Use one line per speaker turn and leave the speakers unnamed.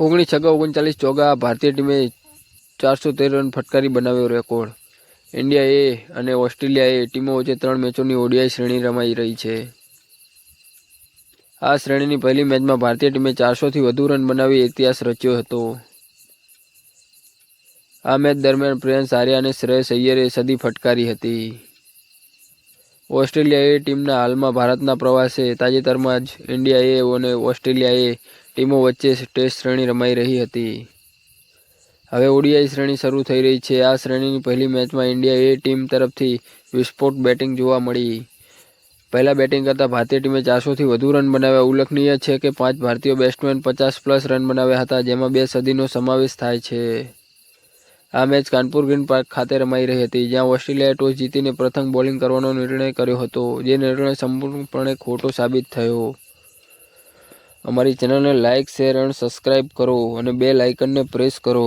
ઓગણીસ છગ્ગા ઓગણચાલીસ ચોગા ભારતીય ટીમે ચારસો તેર રન ફટકારી બનાવ્યો રેકોર્ડ ઇન્ડિયા એ અને ઓસ્ટ્રેલિયા એ ટીમો વચ્ચે ત્રણ મેચોની ઓડીઆઈ શ્રેણી રમાઈ રહી છે. આ શ્રેણીની પહેલી મેચમાં ભારતીય ટીમે ચારસોથી વધુ રન બનાવી ઇતિહાસ રચ્યો હતો. આ મેચ દરમિયાન પ્રિયાંશ આર્યા અને શ્રેયસ અય્યરે સદી ફટકારી હતી. ઓસ્ટ્રેલિયા એ ટીમના હાલમાં ભારતના પ્રવાસે તાજેતરમાં જ ઇન્ડિયા એ અને ઓસ્ટ્રેલિયા એ ટીમો વચ્ચે ટેસ્ટ શ્રેણી રમાઈ રહી હતી. હવે ઓડીઆઈ શ્રેણી શરૂ થઈ રહી છે. આ શ્રેણીની પહેલી મેચમાં ઇન્ડિયા એ ટીમ તરફથી વિસ્ફોટ બેટિંગ જોવા મળી. પહેલા બેટિંગ કરતા ભારતીય ટીમે ચારસોથી વધુ રન બનાવ્યા. ઉલ્લેખનીય છે કે પાંચ ભારતીય બેટ્સમેન પચાસ પ્લસ રન બનાવ્યા હતા, જેમાં બે સદીનો સમાવેશ થાય છે. આ મેચ કાનપુર ગ્રીન પાર્ક ખાતે રમાઈ રહી હતી, જ્યાં ઓસ્ટ્રેલિયાએ ટોસ જીતીને પ્રથમ બોલિંગ કરવાનો નિર્ણય કર્યો હતો, જે નિર્ણય સંપૂર્ણપણે ખોટો સાબિત થયો. અમારી ચેનલને લાઇક શેર અને સબસ્ક્રાઇબ કરો અને બે લાઇકનને પ્રેસ કરો.